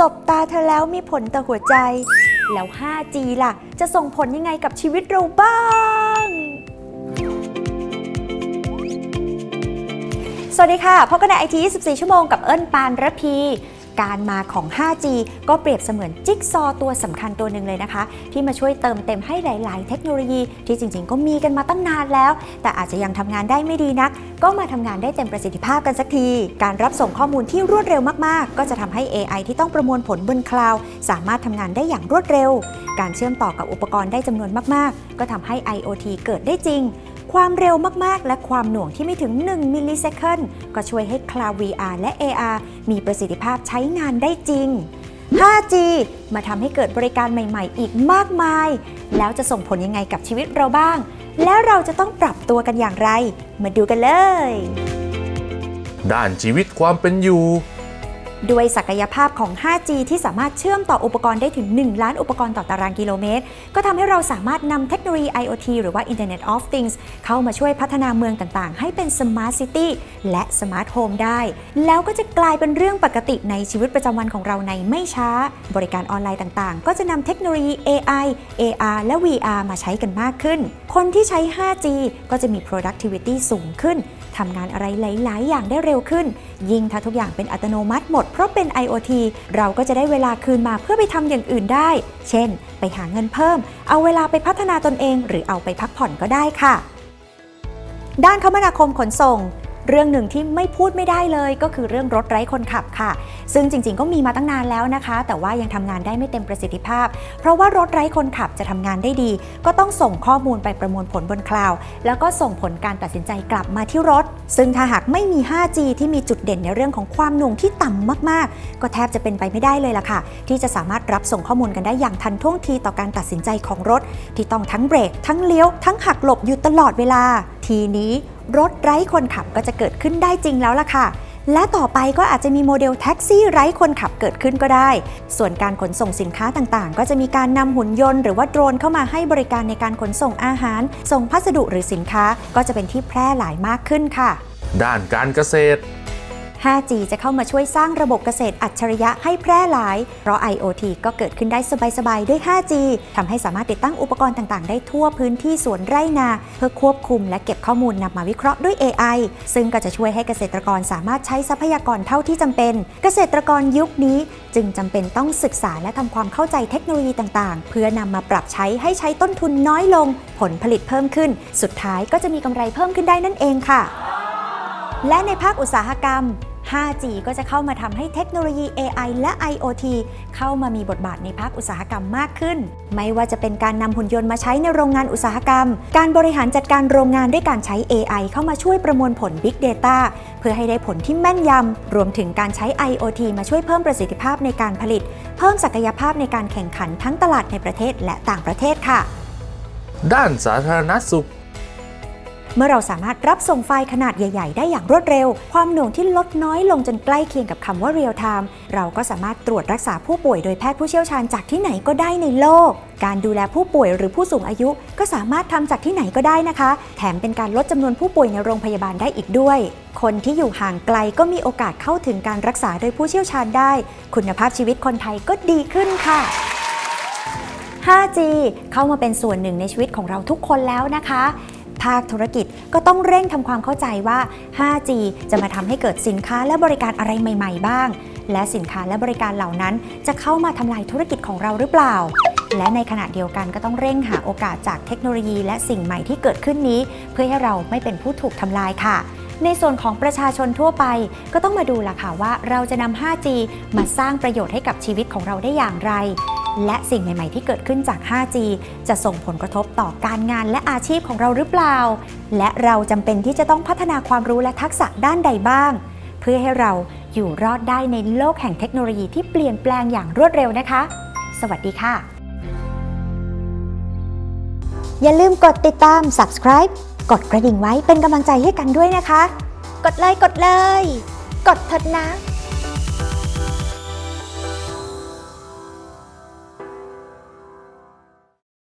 สบตาเธอแล้วมีผลต่อหัวใจ แล้ว 5G ล่ะ จะส่งผลยังไงกับชีวิตเราบ้าง สวัสดีค่ะพบกันในไอที24 ชั่วโมงกับเอิญปานระพี การมาของ 5G ก็เปรียบเสมือนจิ๊กซอตัวสำคัญตัวหนึ่งเลยนะคะ ที่มาช่วยเติมเต็มให้หลาย ๆ เทคโนโลยี ที่จริง ๆ ก็มีกันมาตั้งนานแล้ว แต่อาจจะยังทำงานได้ไม่ดีนัก ก็มาทำงานได้เต็มประสิทธิภาพกันสักที การรับส่งข้อมูลที่รวดเร็วมาก ๆ ก็จะทำให้ AI ที่ต้องประมวลผลบนคลาวด์สามารถทำงานได้อย่างรวดเร็ว การเชื่อมต่อกับอุปกรณ์ได้จำนวนมาก ๆ ก็ทำให้ IoT เกิดได้จริงความเร็วมาก ๆ และความหน่วงที่ไม่ถึง 1 มิลลิเซคันก็ช่วยให้ Cloud VR และ AR มีประสิทธิภาพใช้งานได้จริง 5G มาทำให้เกิดบริการใหม่ ๆ อีกมากมาย แล้วจะส่งผลยังไงกับชีวิตเราบ้าง แล้วเราจะต้องปรับตัวกันอย่างไร มาดูกันเลย ด้านชีวิตความเป็นอยู่ ด้วยศักยภาพของ 5G ที่สามารถเชื่อมต่ออุปกรณ์ได้ถึง 1 ล้านอุปกรณ์ต่อตารางกิโลเมตร ก็ทำให้เราสามารถนำเทคโนโลยี IoT หรือว่า Internet of Things เข้ามาช่วยพัฒนาเมืองต่างๆ ให้เป็น Smart City และ Smart Home ได้ แล้วก็จะกลายเป็นเรื่องปกติในชีวิตประจำวันของเราในไม่ช้า บริการออนไลน์ต่างๆ ก็จะนำเทคโนโลยี AI AR และ VR มาใช้กันมากขึ้น คนที่ใช้ 5G ก็จะมี productivity สูงขึ้นทำงานอะไรหลาย ๆ อย่างได้เร็วขึ้น ยิ่งถ้าทุกอย่างเป็นอัตโนมัติหมดเพราะเป็น IoT เราก็จะได้เวลาคืนมาเพื่อไปทำอย่างอื่นได้ เช่น ไปหาเงินเพิ่ม เอาเวลาไปพัฒนาตนเอง หรือเอาไปพักผ่อนก็ได้ค่ะด้านคมนาคมขนส่ง เรื่องหนึ่งที่ไม่พูดไม่ได้เลยก็คือเรื่องรถไร้คนขับค่ะ ซึ่งจริงๆ ก็มีมาตั้งนานแล้วนะคะ แต่ว่ายังทำงานได้ไม่เต็มประสิทธิภาพ เพราะว่ารถไร้คนขับจะทำงานได้ดี ก็ต้องส่งข้อมูลไปประมวลผลบนคลาวด์แล้วก็ส่งผลการตัดสินใจกลับมาที่รถ ซึ่งถ้าหากไม่มี 5G ที่มีจุดเด่นในเรื่องของความหน่วงที่ต่ำมากๆ ก็แทบจะเป็นไปไม่ได้เลยล่ะค่ะ ที่จะสามารถรับส่งข้อมูลกันได้อย่างทันท่วงทีต่อการตัดสินใจของรถ ที่ต้องทั้งเบรกทั้งเลี้ยวทั้งหักหลบอยู่ตลอดเวลาทีนี้รถไร้คนขับก็จะเกิดขึ้นได้จริงแล้วล่ะค่ะ และต่อไปก็อาจจะมีโมเดลแท็กซี่ไร้คนขับเกิดขึ้นก็ได้ ส่วนการขนส่งสินค้าต่างๆ ก็จะมีการนำหุ่นยนต์หรือว่าโดรนเข้ามาให้บริการในการขนส่งอาหาร ส่งพัสดุหรือสินค้าก็จะเป็นที่แพร่หลายมากขึ้นค่ะ ด้านการเกษตร 5G จะเข้ามาช่วยสร้างระบบเกษตรอัจฉริยะให้แพร่หลาย เพราะ IoT ก็เกิดขึ้นได้สบาย ๆ ด้วย 5G ทำให้สามารถติดตั้งอุปกรณ์ต่าง ๆ ได้ทั่วพื้นที่สวนไร่นา เพื่อควบคุมและเก็บข้อมูลนำมาวิเคราะห์ด้วย AI ซึ่งก็จะช่วยให้เกษตรกรสามารถใช้ทรัพยากรเท่าที่จำเป็น เกษตรกรยุคนี้จึงจำเป็นต้องศึกษาและทำความเข้าใจเทคโนโลยีต่าง ๆ เพื่อนำมาปรับใช้ให้ใช้ต้นทุนน้อยลง ผลผลิตเพิ่มขึ้น สุดท้ายก็จะมีกำไรเพิ่มขึ้นได้นั่นเองค่ะ และในภาคอุตสาหกรรม 5G ก็จะเข้ามาทำให้เทคโนโลยี AI และ IoT เข้ามามีบทบาทในภาคอุตสาหกรรมมากขึ้น ไม่ว่าจะเป็นการนำหุ่นยนต์มาใช้ในโรงงานอุตสาหกรรม การบริหารจัดการโรงงานด้วยการใช้ AI เข้ามาช่วยประมวลผล Big Data เพื่อให้ได้ผลที่แม่นยำ รวมถึงการใช้ IoT มาช่วยเพิ่มประสิทธิภาพในการผลิต เพิ่มศักยภาพในการแข่งขันทั้งตลาดในประเทศและต่างประเทศค่ะ ด้านสาธารณสุข เมื่อเราสามารถรับส่งไฟล์ขนาดใหญ่ ๆ ได้อย่างรวดเร็ว ความหน่วงที่ลดน้อยลงจนใกล้เคียงกับคำว่า real time เราก็สามารถตรวจรักษาผู้ป่วยโดยแพทย์ผู้เชี่ยวชาญจากที่ไหนก็ได้ในโลก การดูแลผู้ป่วยหรือผู้สูงอายุ ก็สามารถทำจากที่ไหนก็ได้นะคะ แถมเป็นการลดจำนวนผู้ป่วยในโรงพยาบาลได้อีกด้วย คนที่อยู่ห่างไกลก็มีโอกาสเข้าถึงการรักษาโดยผู้เชี่ยวชาญได้ คุณภาพชีวิตคนไทยก็ดีขึ้นค่ะ 5G เข้ามาเป็นส่วนหนึ่งในชีวิตของเราทุกคนแล้วนะคะ ภาคธุรกิจก็ต้องเร่งทำความเข้าใจว่า 5G จะมาทำให้เกิดสินค้าและบริการอะไรใหม่ ๆ บ้าง และสินค้าและบริการเหล่านั้น จะเข้ามาทำลายธุรกิจของเราหรือเปล่า และในขณะเดียวกันก็ต้องเร่งหาโอกาสจากเทคโนโลยี และสิ่งใหม่ที่เกิดขึ้นนี้ เพื่อให้เราไม่เป็นผู้ถูกทำลายค่ะในส่วนของประชาชนทั่วไป ก็ต้องมาดูล่ะค่ะว่าเราจะนำ 5G มาสร้างประโยชน์ให้กับชีวิตของเราได้อย่างไร และสิ่งใหม่ ๆ ที่เกิดขึ้นจาก 5G จะส่งผลกระทบต่อการงานและอาชีพของเราหรือเปล่า และเราจำเป็นที่จะต้องพัฒนาความรู้และทักษะด้านใดบ้าง เพื่อให้เราอยู่รอดได้ในโลกแห่งเทคโนโลยีที่เปลี่ยนแปลงอย่างรวดเร็วนะคะ สวัสดีค่ะ อย่าลืมกดติดตาม subscribe กดกระดิ่งไว้เป็นกำลังใจให้กันด้วยนะคะ กดเลยกดเลย กดเถิดนะ